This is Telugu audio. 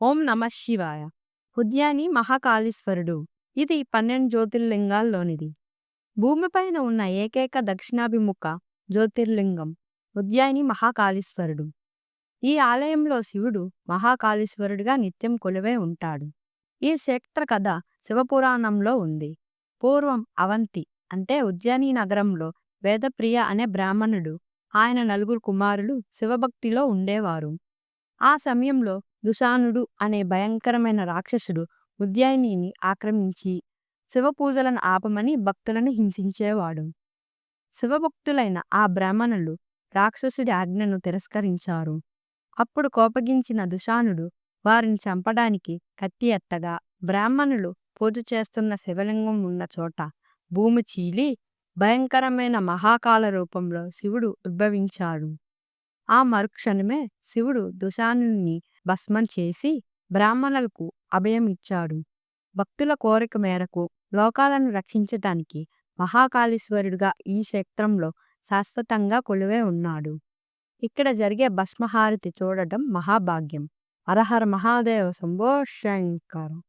ఓం నమ శివాయ. ఉద్యాని మహాకాళీశ్వరుడు. ఇది పన్నెండు జ్యోతిర్లింగాల్లోనిది. భూమిపైన ఉన్న ఏకైక దక్షిణాభిముఖ జ్యోతిర్లింగం ఉద్యాని మహాకాళీశ్వరుడు. ఈ ఆలయంలో శివుడు మహాకాళీశ్వరుడిగా నిత్యం కొలువై ఉంటాడు. ఈ క్షేత్ర కథ శివపురాణంలో ఉంది. పూర్వం అవంతి అంటే ఉద్యాని నగరంలో వేదప్రియ అనే బ్రాహ్మణుడు ఆయన నలుగురు కుమారులు శివభక్తిలో ఉండేవారు. ఆ సమయంలో దుషానుడు అనే భయంకరమైన రాక్షసుడు ఉద్యాయినిని ఆక్రమించి శివపూజలను ఆపమని భక్తులను హింసించేవాడు. శివభక్తులైన ఆ బ్రాహ్మణులు రాక్షసుడి ఆజ్ఞను తిరస్కరించారు. అప్పుడు కోపగించిన దుషానుడు వారిని చంపడానికి కత్తి ఎత్తగా బ్రాహ్మణులు పూజ చేస్తున్న శివలింగం ఉన్న చోట భూమి చీలి భయంకరమైన మహాకాల రూపంలో శివుడు ఉద్భవించాడు. ఆ మరుక్షణమే శివుడు దుశానుని భస్మం చేసి బ్రాహ్మణులకు అభయం ఇచ్చాడు. భక్తుల కోరిక మేరకు లోకాలను రక్షించటానికి మహాకాళీశ్వరుడుగా ఈ క్షేత్రంలో శాశ్వతంగా కొలువై ఉన్నాడు. ఇక్కడ జరిగే భస్మహారతి చూడటం మహాభాగ్యం. అరహర మహాదేవ శంభో శంకరం.